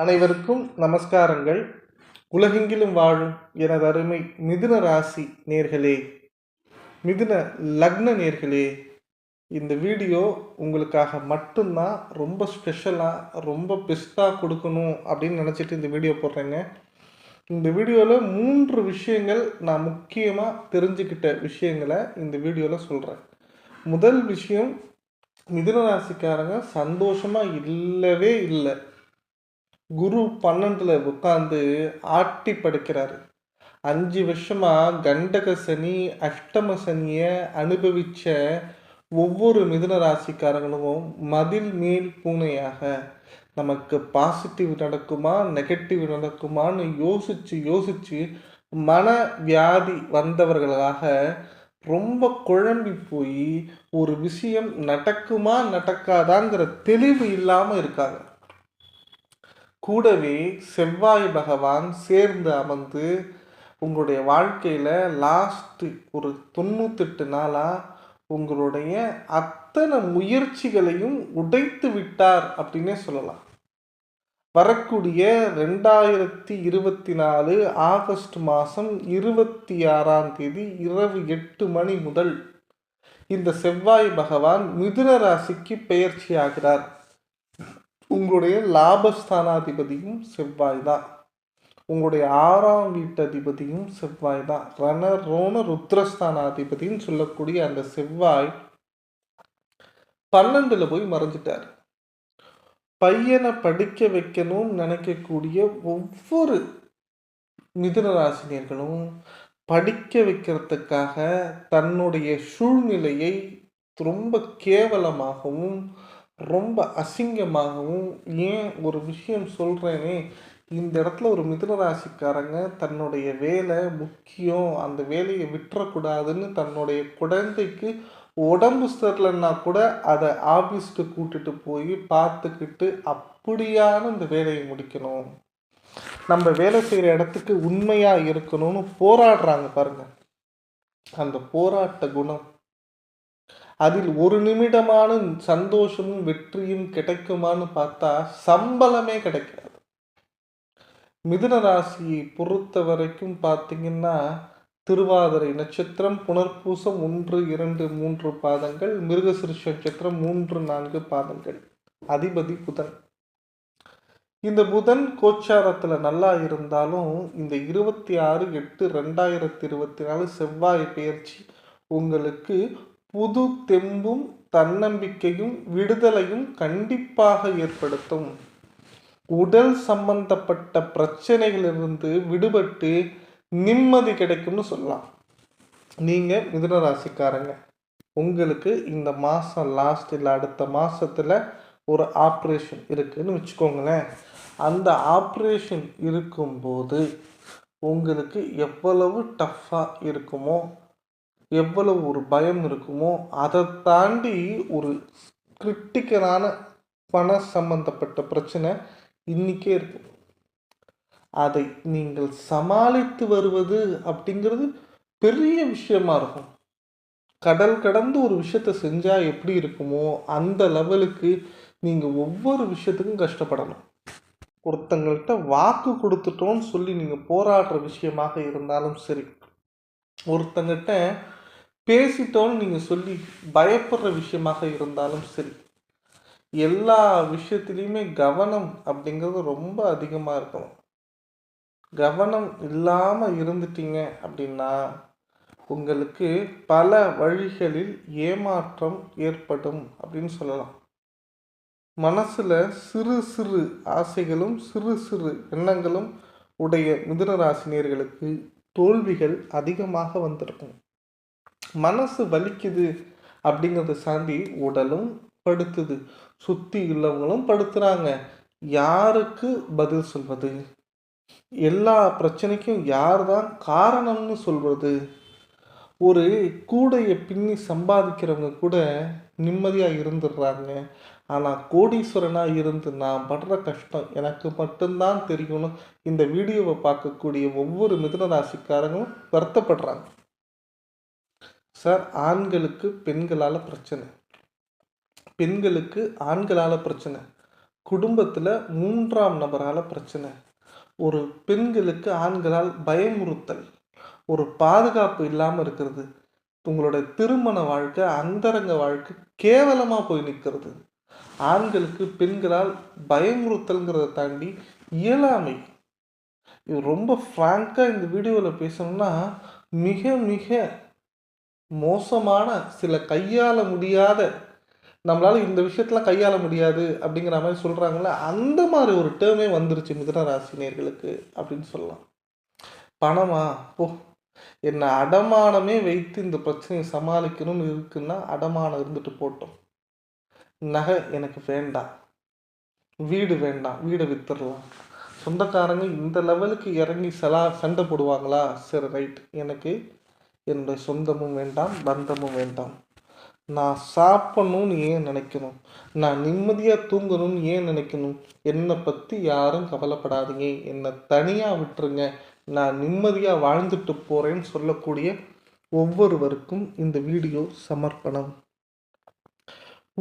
அனைவருக்கும் நமஸ்காரங்கள். உலகெங்கிலும் வாழும் எனது அருமை மிதுன ராசி நேர்களே மிதுன லக்ன நேர்களே இந்த வீடியோ உங்களுக்காக மட்டும்தான் ரொம்ப ஸ்பெஷலாக ரொம்ப பெஸ்ட்டாக கொடுக்கணும் அப்படின்னு நினச்சிட்டு இந்த வீடியோ போடுறேங்க. இந்த வீடியோவில் மூன்று விஷயங்கள் நான் முக்கியமாக தெரிஞ்சுக்கிட்ட விஷயங்களை இந்த வீடியோவில் சொல்கிறேன் முதல் விஷயம் மிதுன ராசிக்காரங்க சந்தோஷமாக இல்லவே இல்லை. குரு பன்னெண்டுல உட்காந்து ஆட்டி படுக்கிறாரு. அஞ்சு வருஷமா கண்டக சனி அஷ்டம சனியை அனுபவிச்ச ஒவ்வொரு மிதுன ராசிக்காரங்களும் மதில் மேல் பூனையாக நமக்கு பாசிட்டிவ் நடக்குமா நெகட்டிவ் நடக்குமான்னு யோசிச்சு யோசிச்சு மன வியாதி வந்தவர்களாக ரொம்ப குழம்பி போய் ஒரு விஷயம் நடக்குமா நடக்காதாங்கிற தெளிவு இல்லாமல் இருக்காங்க. கூடவே செவ்வாய் பகவான் சேர்ந்து அமர்ந்து உங்களுடைய வாழ்க்கையில் லாஸ்ட்டு ஒரு தொண்ணூத்தெட்டு நாளாக உங்களுடைய அத்தனை முயற்சிகளையும் உடைத்து விட்டார் அப்படின்னே சொல்லலாம். வரக்கூடிய ரெண்டாயிரத்தி இருபத்தி நாலு ஆகஸ்ட் மாதம் இருபத்தி ஆறாம் தேதி இரவு எட்டு மணி முதல் இந்த செவ்வாய் பகவான் மிதுன ராசிக்கு பெயர்ச்சி ஆகிறார். உங்களுடைய லாபஸ்தானாதிபதியும் செவ்வாய் தான். உங்களுடைய ஆறாம் வீட்டதிபதியும் செவ்வாய் தான். ரண ரோண ருத்ரஸ்தானாதிபதின்னு சொல்லக்கூடிய அந்த செவ்வாய் பன்னெண்டில் போய் மறைஞ்சிட்டார். பையனை படிக்க வைக்கணும்னு நினைக்கக்கூடிய ஒவ்வொரு மிதுன ராசினியர்களும் படிக்க வைக்கிறதுக்காக தன்னுடைய சூழ்நிலையை ரொம்ப கேவலமாகவும் ரொம்ப அசிங்கமாகவும் ஏன் ஒரு விஷயம் சொல்கிறேனே இந்த இடத்துல ஒரு மிதுனராசிக்காரங்க தன்னுடைய வேலை முக்கியம் அந்த வேலையை விட்டுறக்கூடாதுன்னு தன்னுடைய குழந்தைக்கு உடம்பு சரியில்லைன்னா கூட அதை ஆஃபீஸ்க்கு கூட்டிட்டு போய் பார்த்துக்கிட்டு அப்படியான இந்த வேலையை முடிக்கணும். நம்ம வேலை செய்கிற இடத்துக்கு உண்மையாக இருக்கணும்னு போராடுறாங்க பாருங்க. அந்த போராட்ட குணம் அதில் ஒரு நிமிடமான சந்தோஷமும் வெற்றியும் கிடைக்குமான்னு பார்த்தா சம்பளமே கிடைக்காது. மிதுன ராசியை பொறுத்த வரைக்கும் பார்த்தீங்கன்னா திருவாதிரை நட்சத்திரம் புனர்பூசம் ஒன்று இரண்டு மூன்று பாதங்கள் மிருகசிருஷ நட்சத்திரம் மூன்று நான்கு பாதங்கள். அதிபதி புதன். இந்த புதன் கோச்சாரத்தில் நல்லா இருந்தாலும் இந்த இருபத்தி ஆறு எட்டு ரெண்டாயிரத்தி இருபத்தி நாலு செவ்வாய் பயிற்சி உங்களுக்கு புது தெம்பும் தன்னம்பிக்கையும் விடுதலையும் கண்டிப்பாக ஏற்படுத்தும். உடல் சம்பந்தப்பட்ட பிரச்சனைகளிலிருந்து விடுபட்டு நிம்மதி கிடைக்கும்னு சொல்லலாம். நீங்கள் மிதுனராசிக்காரங்க உங்களுக்கு இந்த மாதம் லாஸ்ட் இல்லை அடுத்த மாதத்தில் ஒரு ஆப்ரேஷன் இருக்குதுன்னு வச்சுக்கோங்களேன். அந்த ஆப்ரேஷன் இருக்கும்போது உங்களுக்கு எவ்வளவு டஃப்பாக இருக்குமோ எவ்வளவு ஒரு பயம் இருக்குமோ அதை தாண்டி ஒரு கிரிட்டிக்கலான பண சம்பந்தப்பட்ட பிரச்சனை இன்றைக்கே இருக்கும் அதை நீங்கள் சமாளித்து வருவது அப்படிங்கிறது பெரிய விஷயமா இருக்கும். கடல் கடந்து ஒரு விஷயத்த செஞ்சால் எப்படி இருக்குமோ அந்த லெவலுக்கு நீங்கள் ஒவ்வொரு விஷயத்துக்கும் கஷ்டப்படணும். ஒருத்தங்கள்கிட்ட வாக்கு கொடுத்துட்டோன்னு சொல்லி நீங்கள் போராடுற விஷயமாக இருந்தாலும் சரி. ஒருத்தங்கிட்ட பேசிட்டோன்னு நீங்கள் சொல்லி பயப்படுற விஷயமாக இருந்தாலும் சரி எல்லா விஷயத்துலேயுமே கவனம் அப்படிங்கிறது ரொம்ப அதிகமாக இருக்கணும். கவனம் இல்லாமல் இருந்துட்டீங்க அப்படின்னா உங்களுக்கு பல வழிகளில் ஏமாற்றம் ஏற்படும் அப்படின்னு சொல்லலாம். மனசில் சிறு சிறு ஆசைகளும் சிறு சிறு எண்ணங்களும் உடைய மிதுன ராசினியர்களுக்கு தோல்விகள் அதிகமாக வந்திருக்கும். மனசு வலிக்குது அப்படிங்கிறத சாண்டி உடலும் படுத்துது. சுற்றி உள்ளவங்களும் படுத்துகிறாங்க யாருக்கு பதில் சொல்வது? எல்லா பிரச்சனைக்கும் யார் தான் காரணம்னு சொல்வது? ஒரு கூடையை பின்னி சம்பாதிக்கிறவங்க கூட நிம்மதியாக இருந்துடுறாங்க ஆனால் கோடீஸ்வரனாக இருந்து நான் படுற கஷ்டம் எனக்கு மட்டும்தான் தெரியும்னு இந்த வீடியோவை பார்க்கக்கூடிய ஒவ்வொரு மிதுன ராசிக்காரங்களும் வருத்தப்படுறாங்க. சார் ஆண்களுக்கு பெண்களால் பிரச்சனை. பெண்களுக்கு ஆண்களால் பிரச்சனை. குடும்பத்தில் மூன்றாம் நபரால் பிரச்சனை. ஒரு பெண்களுக்கு ஆண்களால் பயமுறுத்தல். ஒரு பாதுகாப்பு இல்லாமல் இருக்கிறது. உங்களோட திருமண வாழ்க்கை அந்தரங்க வாழ்க்கை கேவலமாக போய் நிற்கிறது ஆண்களுக்கு பெண்களால் பயமுறுத்தல்ங்கிறத தாண்டி இயலாமை. இது ரொம்ப ஃப்ராங்காக இந்த வீடியோவில் பேசணும்னா மிக மிக மோசமான சில கையாள முடியாத நம்மளால் இந்த விஷயத்தெலாம் கையாள முடியாது அப்படிங்கிற மாதிரி சொல்கிறாங்களே அந்த மாதிரி ஒரு டேர்மே வந்துருச்சு மிதன ராசினியர்களுக்கு அப்படின்னு சொல்லலாம். பணமா? போ. என்னை அடமானமே வைத்து இந்த பிரச்சனையை சமாளிக்கணும்னு இருக்குன்னா அடமானம் இருந்துட்டு போட்டோம். நகை எனக்கு வேண்டாம். வீடு வேண்டாம். வீடை வித்துடலாம். சொந்தக்காரங்க இந்த லெவலுக்கு இறங்கி செலா சண்டை போடுவாங்களா? சரி ரைட் எனக்கு என்னுடைய சொந்தமும் வேண்டாம் பந்தமும் வேண்டாம். நான் சாப்பிடணும்னு ஏன் நினைக்கணும்? நான் நிம்மதியாக தூங்கணும்னு ஏன் நினைக்கணும்? என்னை பற்றி யாரும் கவலைப்படாதீங்க. என்னை தனியாக விட்டுருங்க. நான் நிம்மதியாக வாழ்ந்துட்டு போகிறேன்னு சொல்லக்கூடிய ஒவ்வொருவருக்கும் இந்த வீடியோ சமர்ப்பணம்.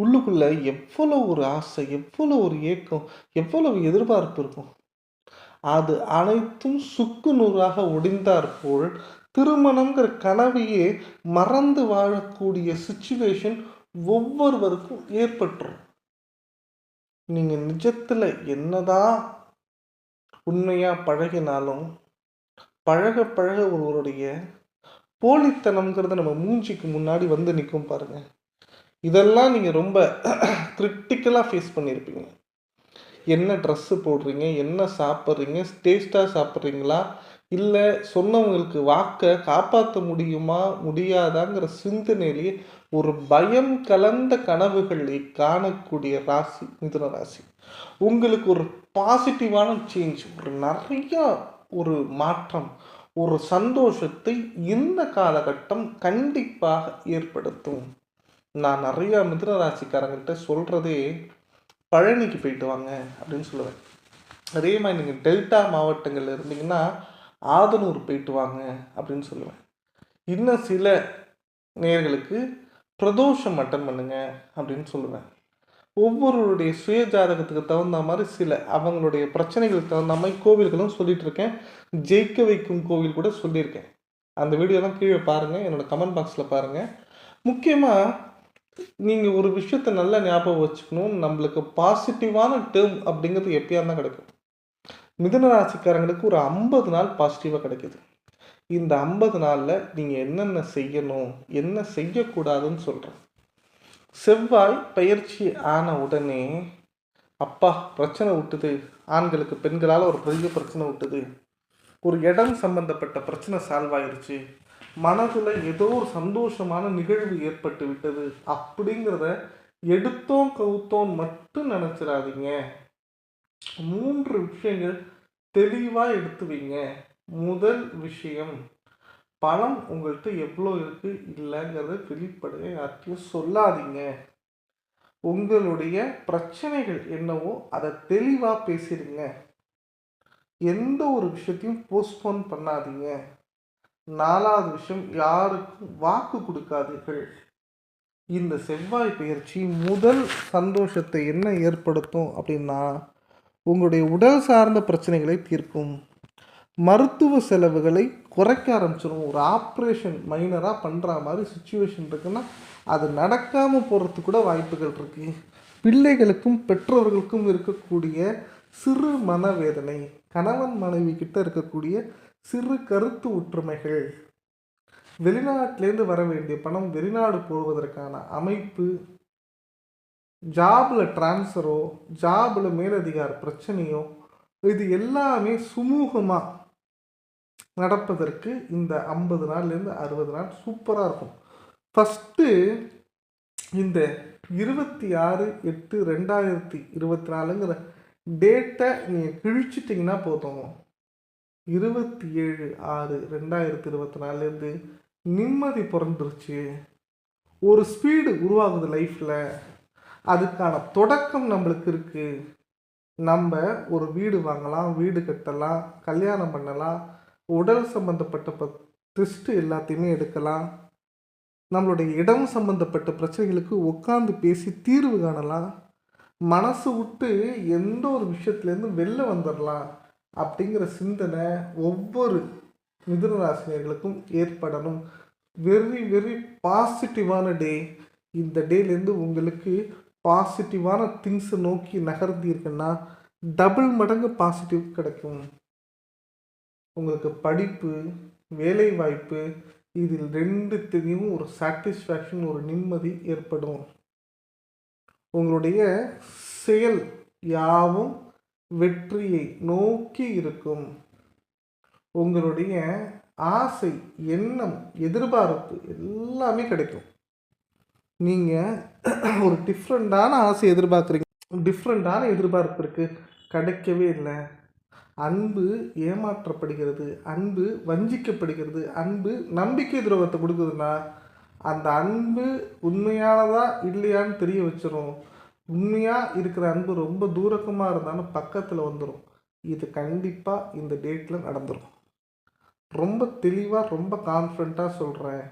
உள்ளுக்குள்ள எவ்வளோ ஒரு ஆசை எவ்வளோ ஒரு ஏக்கம் எவ்வளவு எதிர்பார்ப்பு இருக்கும். அது அனைத்தும் சுக்கு நூறாக ஒடிந்தார் போல் திருமணங்கிற கனவையே மறந்து வாழக்கூடிய சுச்சுவேஷன் ஒவ்வொருவருக்கும் ஏற்பட்டுரும். நீங்கள் நிஜத்தில் என்னதான் உண்மையாக பழகினாலும் பழக பழக ஒருவருடைய போலித்தனம்ங்கிறது நம்ம மூஞ்சிக்கு முன்னாடி வந்து நிற்கும் பாருங்க. இதெல்லாம் நீங்கள் ரொம்ப கிரிட்டிக்கலாக ஃபேஸ் பண்ணியிருப்பீங்க என்ன ட்ரெஸ்ஸு போடுறீங்க என்ன சாப்பிட்றீங்க டேஸ்ட்டாக சாப்பிட்றீங்களா இல்லை சொன்னவங்களுக்கு வாக்கை காப்பாற்ற முடியுமா முடியாதாங்கிற சிந்தனையிலேயே ஒரு பயம் கலந்த கனவுகளை காணக்கூடிய ராசி மிதுன ராசி. உங்களுக்கு ஒரு பாசிட்டிவான சேஞ்ச் ஒரு நிறைய ஒரு மாற்றம் ஒரு சந்தோஷத்தை இந்த காலகட்டம் கண்டிப்பாக ஏற்படுத்தும். நான் நிறையா மிதுன ராசிக்காரங்கிட்ட சொல்கிறதே பழனிக்கு போயிட்டு வாங்க அப்படின்னு சொல்லுவேன். அதே மாதிரி நீங்கள் டெல்டா மாவட்டங்களில் இருந்தீங்கன்னா ஆதனூர் போயிட்டு வாங்க அப்படின்னு சொல்லுவேன். இன்னும் சில நேர்களுக்கு பிரதோஷம் அட்டன் பண்ணுங்க அப்படின்னு சொல்லுவேன். ஒவ்வொருவருடைய சுய ஜாதகத்துக்கு தகுந்த மாதிரி சில அவங்களுடைய பிரச்சனைகளுக்கு தகுந்த மாதிரி கோவில்களும் சொல்லிட்டு இருக்கேன் ஜெயிக்க வைக்கும் கோவில் கூட சொல்லியிருக்கேன். அந்த வீடியோலாம் கீழே பாருங்கள் என்னோட கமெண்ட் பாக்ஸில் பாருங்கள் முக்கியமாக நீங்கள் ஒரு விஷயத்த நல்லா ஞாபகம் வச்சுக்கணும். நம்மளுக்கு பாசிட்டிவான டேர்ம் அப்படிங்கிறது எப்பயா தான் கிடைக்கும். மிதுன ராசிக்காரங்களுக்கு ஒரு ஐம்பது நாள் பாசிட்டிவாக கிடைக்குது. இந்த ஐம்பது நாளில் நீங்கள் என்னென்ன செய்யணும் என்ன செய்யக்கூடாதுன்னு சொல்கிறேன் செவ்வாய் பயிற்சி ஆன உடனே அப்பா பிரச்சனை விட்டுது. ஆண்களுக்கு பெண்களால் ஒரு பெரிய பிரச்சனை விட்டுது. ஒரு இடம் சம்பந்தப்பட்ட பிரச்சனை சால்வ் ஆயிடுச்சு மனதில் ஏதோ ஒரு சந்தோஷமான நிகழ்வு ஏற்பட்டு விட்டது. அப்படிங்கிறத எடுத்தோம் கவுத்தோம் மட்டும் நினச்சிடாதீங்க. மூன்று விஷயங்கள் தெளிவாக எடுத்து வைங்க. முதல் விஷயம் பணம் உங்கள்கிட்ட எவ்வளோ இருக்குது இல்லைங்கிறத வெளிப்படைய யார்கிட்டையும் சொல்லாதீங்க. உங்களுடைய பிரச்சனைகள் என்னவோ அதை தெளிவாக பேசிடுங்க. எந்த ஒரு விஷயத்தையும் போஸ்ட்போன் பண்ணாதீங்க. நாலாவது விஷயம் யாருக்கும் வாக்கு கொடுக்காதீர்கள். இந்த செவ்வாய் பயிற்சி முதல் சந்தோஷத்தை என்ன ஏற்படுத்தும் அப்படின்னா உங்களுடைய உடல் சார்ந்த பிரச்சனைகளை தீர்க்கும். மருத்துவ செலவுகளை குறைக்க ஆரம்பிச்சிடும் ஒரு ஆப்ரேஷன் மைனராக பண்ணுற மாதிரி சுச்சுவேஷன் இருக்குன்னா அது நடக்காமல் போகிறதுக்கு கூட வாய்ப்புகள் இருக்குது பிள்ளைகளுக்கும் பெற்றோர்களுக்கும் இருக்கக்கூடிய சிறு மனவேதனை கணவன் மனைவி கிட்ட இருக்கக்கூடிய சிறு கருத்து ஒற்றுமைகள். வெளிநாட்டிலேருந்து வர வேண்டிய பணம் வெளிநாடு போவதற்கான அமைப்பு ஜாபில் ட்ரான்ஸ்ஃபரோ ஜாபில் மேலதிகார பிரச்சனையோ இது எல்லாமே சுமூகமாக நடப்பதற்கு இந்த ஐம்பது நாள்லேருந்து அறுபது நாள் சூப்பராக இருக்கும். ஃபஸ்ட்டு இந்த இருபத்தி ஆறு எட்டு ரெண்டாயிரத்தி இருபத்தி நாலுங்கிற டேட்டை நீங்கள் கிழிச்சிட்டிங்கன்னா போதும். இருபத்தி ஏழு ஆறு ரெண்டாயிரத்தி இருபத்தி நாலுலேருந்து நிம்மதி பிறந்துருச்சு. ஒரு ஸ்பீடு உருவாகுது லைஃப்பில் அதுக்கான தொடக்கம் நம்மளுக்கு இருக்குது நம்ம ஒரு வீடு வாங்கலாம் வீடு கட்டலாம் கல்யாணம் பண்ணலாம் உடல் சம்மந்தப்பட்ட ப டெஸ்ட்டு எல்லாத்தையுமே எடுக்கலாம். நம்மளுடைய இடம் சம்மந்தப்பட்ட பிரச்சனைகளுக்கு உட்காந்து பேசி தீர்வு காணலாம். மனசு விட்டு எந்த ஒரு விஷயத்துலேருந்து வெளில வந்துடலாம் அப்படிங்கிற சிந்தனை ஒவ்வொரு மிதுனராசினியர்களுக்கும் ஏற்படணும். வெரி வெரி பாசிட்டிவான டே இந்த டேலேருந்து உங்களுக்கு பாசிட்டிவான திங்ஸை நோக்கி நகர்ந்தீர்கள்னா டபுள் மடங்கு பாசிட்டிவ் கிடைக்கும். உங்களுக்கு படிப்பு வேலை வாய்ப்பு இதில் ரெண்டுத்தையும் ஒரு சாட்டிஸ்ஃபேக்ஷன் ஒரு நிம்மதி ஏற்படும். உங்களுடைய செயல் யாவும் வெற்றியை நோக்கி இருக்கும். உங்களுடைய ஆசை எண்ணம் எதிர்பார்ப்பு எல்லாமே கிடைக்கும். நீங்கள் ஒரு டிஃப்ரெண்ட்டான ஆசை எதிர்பார்க்குறீங்க. டிஃப்ரெண்ட்டான எதிர்பார்ப்பு இருக்குது கிடைக்கவே இல்லை. அன்பு ஏமாற்றப்படுகிறது. அன்பு வஞ்சிக்கப்படுகிறது. அன்பு நம்பிக்கை துரோகத்தை கொடுக்குதுன்னா அந்த அன்பு உண்மையானதா இல்லையான்னு தெரிய வச்சிடும் உண்மையாக இருக்கிற அன்பு ரொம்ப தூரக்கமாக இருந்தாலும் பக்கத்தில் வந்துடும் இது கண்டிப்பாக இந்த டேட்டில் நடந்துடும் ரொம்ப தெளிவாக ரொம்ப கான்ஃபிடண்ட்டாக சொல்கிறேன்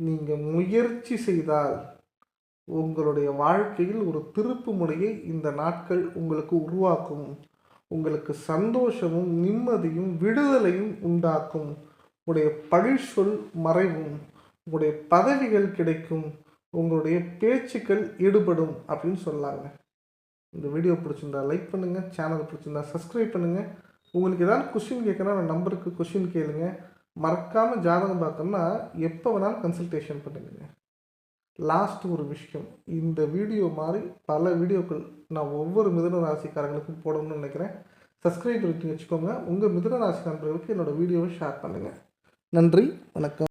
நீங்கள் முயற்சி செய்தால் உங்களுடைய வாழ்க்கையில் ஒரு திருப்பு முனையை இந்த நாட்கள் உங்களுக்கு உருவாக்கும். உங்களுக்கு சந்தோஷமும் நிம்மதியும் விடுதலையும் உண்டாக்கும். உங்களுடைய பழிச்சொல் மறைவும். உங்களுடைய பதவிகள் கிடைக்கும். உங்களுடைய பேச்சுக்கள் ஈடுபடும் அப்படின்னு சொல்லாங்க. இந்த வீடியோ பிடிச்சிருந்தா லைக் பண்ணுங்கள் சேனல் பிடிச்சிருந்தா சப்ஸ்கிரைப் பண்ணுங்கள் உங்களுக்கு ஏதாவது கொஷின் கேட்கணும் நான் நம்பருக்கு கொஷின் கேளுங்க. மறக்காமல் ஜாதகம் பார்த்தோம்னா எப்போ வேணாலும் கன்சல்டேஷன் பண்ணுங்கள் லாஸ்ட் ஒரு விஷயம். இந்த வீடியோ மாதிரி பல வீடியோக்கள் நான் ஒவ்வொரு மிதன ராசிக்காரங்களுக்கும் போடணும்னு நினைக்கிறேன். சப்ஸ்கிரைப் பண்ணி வச்சுக்கோங்க. உங்கள் மிதன ராசி நண்பர்களுக்கு என்னோடய வீடியோவை ஷேர் பண்ணுங்கள் நன்றி. வணக்கம்.